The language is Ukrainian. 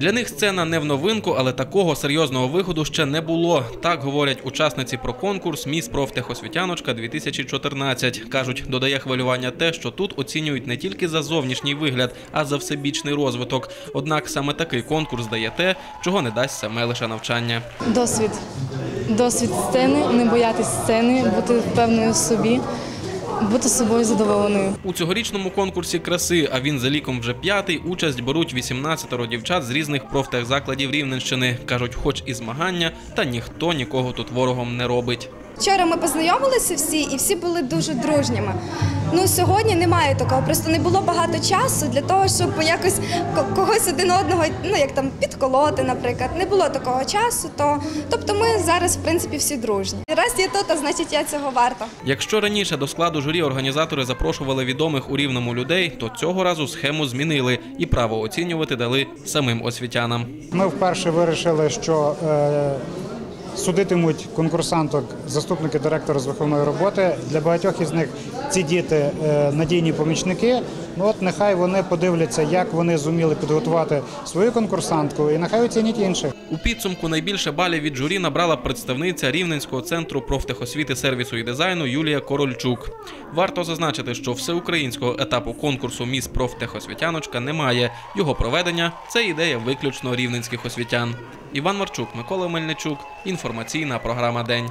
Для них сцена не в новинку, але такого серйозного виходу ще не було. Так говорять учасниці про конкурс Міс профтехосвітяночка 2014. кажуть, додає хвилювання те, що тут оцінюють не тільки за зовнішній вигляд, а за всебічний розвиток. Однак саме такий конкурс дає те, чого не дасть саме лише навчання. Досвід. Досвід сцени, не боятись сцени, бути впевненою в собі, бути собою задоволеною. У цьогорічному конкурсі краси, а він за ліком вже п'ятий, участь беруть 18 дівчат з різних профтехзакладів Рівненщини. кажуть, хоч і змагання, та ніхто нікого тут ворогом не робить. Вчора ми познайомилися всі, і всі були дуже дружніми. Ну сьогодні немає такого, просто не було багато часу для того, щоб якось ко- когось один одного, ну як там підколоти, наприклад. Не було такого часу. То тобто ми зараз, в принципі, всі дружні. Раз є то, то значить я цього варта. Якщо раніше до складу журі організатори запрошували відомих у рівному людей, то цього разу схему змінили і право оцінювати дали самим освітянам. Ми вперше вирішили, що е, судитимуть конкурсанток заступники директора з виховної роботи. Для багатьох із них ці діти е, надійні помічники. Ну от нехай вони подивляться, як вони зуміли підготувати свою конкурсантку, і нехай оцінять інших. У підсумку найбільше балів від журі набрала представниця Рівненського центру профтехосвіти, сервісу і дизайну Юлія Корольчук. Варто зазначити, що всеукраїнського етапу конкурсу Міс профтехосвітяночка немає. Його проведення це ідея виключно рівненських освітян. Іван Марчук, Микола Мельничук. Інформаційна програма День.